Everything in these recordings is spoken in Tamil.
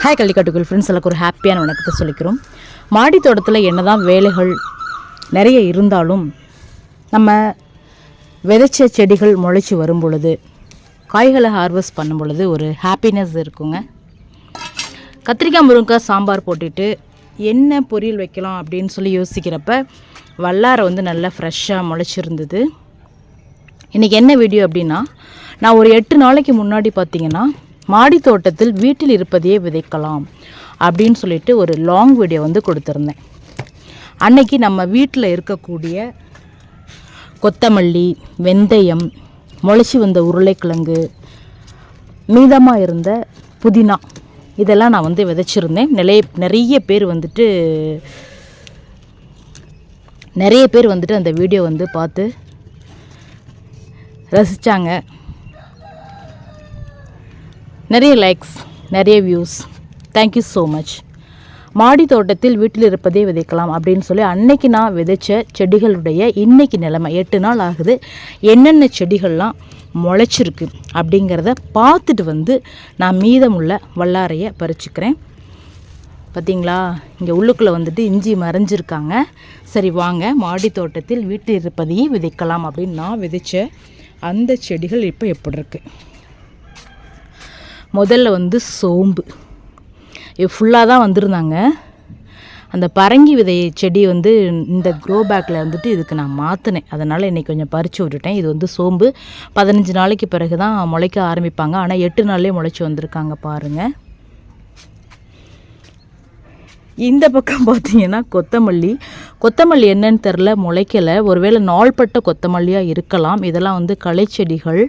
ஹாய் கள்ளிக்காட்டுக்குள் ஃப்ரெண்ட்ஸ் எல்லாருக்கும் ஒரு ஹாப்பியான வணக்கத்தை சொல்லிக்கிறோம். மாடி தோட்டத்தில் என்ன தான் வேலைகள் நிறைய இருந்தாலும் நம்ம விதைச்ச செடிகள் முளைச்சி வரும் பொழுது காய்களை ஹார்வெஸ்ட் பண்ணும் பொழுது ஒரு ஹாப்பினஸ் இருக்குங்க. கத்திரிக்காய் முருங்கைக்காய் சாம்பார் போட்டுட்டு என்ன பொரியல் வைக்கலாம் அப்படின்னு சொல்லி யோசிக்கிறப்ப வல்லாரை வந்து நல்லா ஃப்ரெஷ்ஷாக முளைச்சிருந்தது. இன்றைக்கி என்ன வீடியோ அப்படின்னா நான் ஒரு எட்டு நாளைக்கு முன்னாடி பார்த்தீங்கன்னா மாடி தோட்டத்தில் வீட்டில் இருப்பதையே விதைக்கலாம் அப்படின்னு சொல்லிட்டு ஒரு லாங் வீடியோ வந்து கொடுத்துருந்தேன். அன்னைக்கு நம்ம வீட்டில் இருக்கக்கூடிய கொத்தமல்லி வெந்தயம் முளைச்சி வந்த உருளைக்கிழங்கு மீதமாக இருந்த புதினா இதெல்லாம் நான் வந்து விதைச்சிருந்தேன். நிறைய நிறைய பேர் வந்துட்டு நிறைய பேர் வந்துட்டு அந்த வீடியோ வந்து பார்த்து ரசித்தாங்க நிறைய லைக்ஸ் நிறைய வியூஸ் தேங்க்யூ ஸோ மச் மாடி தோட்டத்தில் வீட்டில் இருப்பதே விதைக்கலாம் அப்படின்னு சொல்லி அன்னைக்கு நான் விதைச்ச செடிகளுடைய இன்னைக்கு நிலைமை எட்டு நாள் ஆகுது. என்னென்ன செடிகள்லாம் முளைச்சிருக்கு அப்படிங்கிறத பார்த்துட்டு வந்து நான் மீதமுள்ள வல்லாரையை பறிச்சுக்கிறேன். பார்த்தீங்களா? இங்கே உள்ளுக்குள்ளே வந்துட்டு இஞ்சி மறைஞ்சிருக்காங்க. சரி வாங்க. மாடி தோட்டத்தில் வீட்டில் இருப்பதையே விதைக்கலாம் அப்படின்னு நான் விதைச்ச அந்த செடிகள் இப்போ எப்படி இருக்குது முதல்ல வந்து சோம்பு. இது ஃபுல்லாக தான் வந்திருந்தாங்க. அந்த பரங்கி விதை செடி வந்து இந்த க்ரோ பேக்கில் வந்துட்டு இதுக்கு நான் மாற்றினேன் அதனால் இன்றைக்கி கொஞ்சம் பறித்து விட்டுட்டேன். இது வந்து சோம்பு. பதினஞ்சு நாளைக்கு பிறகு தான் முளைக்க ஆரம்பிப்பாங்க. ஆனால் எட்டு நாள்லேயே முளைச்சி வந்திருக்காங்க பாருங்கள் இந்த பக்கம் பார்த்தீங்கன்னா கொத்தமல்லி. கொத்தமல்லி என்னன்னு தெரில முளைக்கலை. ஒருவேளை நாள்பட்ட கொத்தமல்லியாக இருக்கலாம். இதெல்லாம் வந்து களைச்செடிகள்.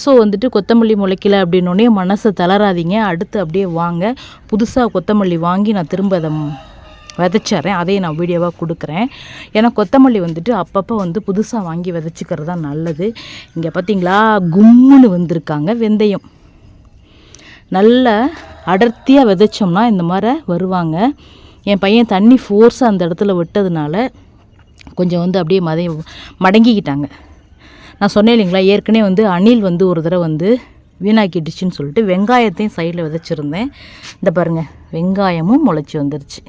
ஸோ வந்துட்டு கொத்தமல்லி முளைக்கல அப்படின்னோடனே மனசை தளராதீங்க. அடுத்து அப்படியே வாங்க. புதுசாக கொத்தமல்லி வாங்கி நான் திரும்ப அதை விதைச்சறேன் அதையும் நான் வீடியோவாக கொடுக்குறேன். ஏன்னா கொத்தமல்லி வந்துட்டு அப்பப்போ வந்து புதுசாக வாங்கி விதைச்சிக்கிறது தான் நல்லது. இங்கே பார்த்தீங்களா கும்முன்னு வந்திருக்காங்க வெந்தயம். நல்ல அடர்த்தியாக விதைச்சோம்னா இந்த மாதிரி வருவாங்க. என் பையன் தண்ணி ஃபோர்ஸாக அந்த இடத்துல விட்டதுனால கொஞ்சம் வந்து அப்படியே மதை மடங்கிக்கிட்டாங்க. நான் சொன்னேன் இல்லைங்களா ஏற்கனவே வந்து அணில் வந்து ஒரு தடவை வந்து வீணாக்கிடுச்சுன்னு சொல்லிட்டு வெங்காயத்தையும் சைடில் விதைச்சிருந்தேன். இந்த பாருங்கள் வெங்காயமும் முளைச்சி வந்துருச்சு.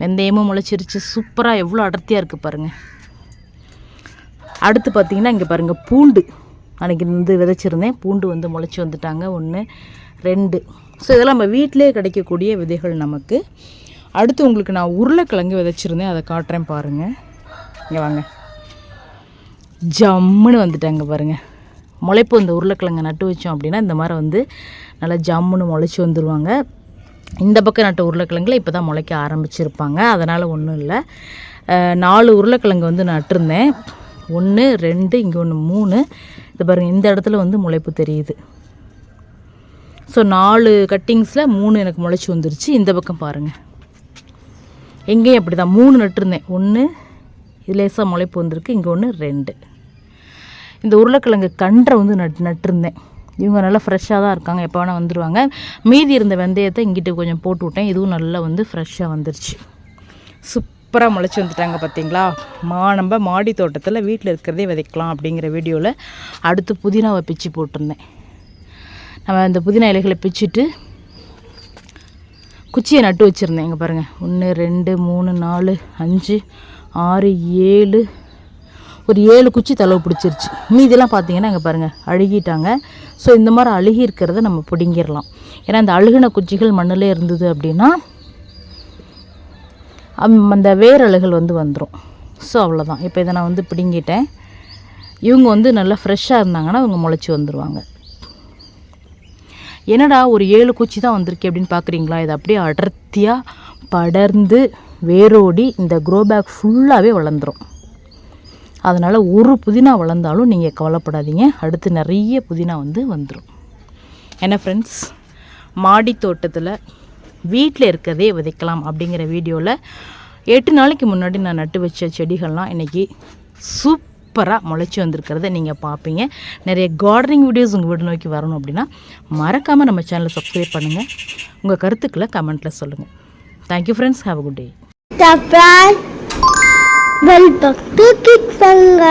வெந்தயமும் முளைச்சிருச்சு. சூப்பராக எவ்வளோ அடர்த்தியாக இருக்குது பாருங்கள் அடுத்து பார்த்தீங்கன்னா இங்கே பாருங்கள் பூண்டு. அன்றைக்கி வந்து விதைச்சிருந்தேன். பூண்டு வந்து முளைச்சி வந்துட்டாங்க. ஒன்று ரெண்டு. ஸோ இதெல்லாம் நம்ம வீட்டிலே கிடைக்கக்கூடிய விதைகள் நமக்கு. அடுத்து உங்களுக்கு நான் உருளைக்கிழங்கு விதைச்சிருந்தேன். அதை காட்டுறேன் பாருங்கள் இங்கே வாங்க. ஜம்முன்னு வந்துட்டாங்க பாருங்கள் முளைப்பு இந்த உருளைக்கிழங்கை நட்டு வச்சோம் அப்படின்னா இந்த மாதிரி வந்து நல்லா ஜம்முன்னு முளைச்சி வந்துடுவாங்க இந்த பக்கம் நட்ட உருளைக்கிழங்குல இப்போ தான் முளைக்க ஆரம்பிச்சிருப்பாங்க. அதனால் ஒன்றும் இல்லை. நாலு உருளைக்கிழங்கு வந்து நட்டிருந்தேன். ஒன்று ரெண்டு இங்கே ஒன்று மூணு. இது பாருங்கள் இந்த இடத்துல வந்து முளைப்பு தெரியுது. ஸோ நாலு கட்டிங்ஸில் மூணு எனக்கு முளைச்சி வந்துருச்சு. இந்த பக்கம் பாருங்கள் எங்கேயும் அப்படி தான் மூணு நட்டிருந்தேன். ஒன்று இது லேசாக முளைப்பு வந்திருக்கு. இங்கே ஒன்று ரெண்டு. இந்த உருளைக்கிழங்கு கன்றை வந்து நட் நட்டிருந்தேன். இவங்க நல்லா ஃப்ரெஷ்ஷாக தான் இருக்காங்க. எப்போ வேணால் வந்துடுவாங்க மீதி இருந்த வெந்தயத்தை இங்கிட்டு கொஞ்சம் போட்டு விட்டேன். இதுவும் நல்லா வந்து ஃப்ரெஷ்ஷாக வந்துருச்சு. சூப்பராக முளைச்சி வந்துட்டாங்க பார்த்தீங்களா மா நம்ம மாடி தோட்டத்தில் வீட்டில் இருக்கிறதே விதைக்கலாம் அப்படிங்கிற வீடியோவில் அடுத்து புதினாவை பிச்சு போட்டிருந்தேன். நம்ம இந்த புதினா இலைகளை பிச்சுட்டு குச்சியை நட்டு வச்சுருந்தேன். இங்கே பாருங்கள் ஒன்று ரெண்டு மூணு நாலு அஞ்சு ஆறு ஏழு ஒரு ஏழு குச்சி தளவு பிடிச்சிருச்சு. மீதியெல்லாம் பார்த்தீங்கன்னா இங்கே பாருங்கள் அழுகிட்டாங்க. ஸோ இந்த மாதிரி அழுகி இருக்கிறத நம்ம பிடுங்கிடலாம். ஏன்னா இந்த அழுகின குச்சிகள் மண்ணிலே இருந்தது அப்படின்னா அம்- அந்த வேரழுகள் வந்து வந்துடும் ஸோ அவ்வளோதான் இப்போ இதை நான் வந்து பிடுங்கிட்டேன். இவங்க வந்து நல்லா ஃப்ரெஷ்ஷாக இருந்தாங்கன்னா இவங்க முளைச்சி வந்துடுவாங்க என்னடா ஒரு ஏழு குச்சி தான் வந்திருக்கு அப்படின்னு பார்க்குறீங்களா இது அப்படியே அடர்த்தியாக படர்ந்து வேரோடி இந்த க்ரோ பேக் ஃபுல்லாகவே வளர்ந்துரும். அதனால் ஒரு புதினா வளர்ந்தாலும் நீங்கள் கவலைப்படாதீங்க. அடுத்து நிறைய புதினா வந்து வந்துடும் என்ன ஃப்ரெண்ட்ஸ் மாடி தோட்டத்தில் வீட்டில் இருக்கதே விதைக்கலாம் அப்படிங்கிற வீடியோவில் எட்டு நாளைக்கு முன்னாடி நான் நட்டு வச்ச செடிகள்லாம் இன்றைக்கி சூப்பராக முளைச்சி வந்திருக்கிறத நீங்கள் பார்ப்பீங்க நிறைய கார்டனிங் வீடியோஸ் உங்கள் வீடு நோக்கி வரணும் அப்படின்னா மறக்காமல் நம்ம சேனலை சப்ஸ்கிரைப் பண்ணுங்கள் உங்கள் கருத்துக்களை கமெண்ட்டில் சொல்லுங்கள் thank you friends have good day பண்ணுங்க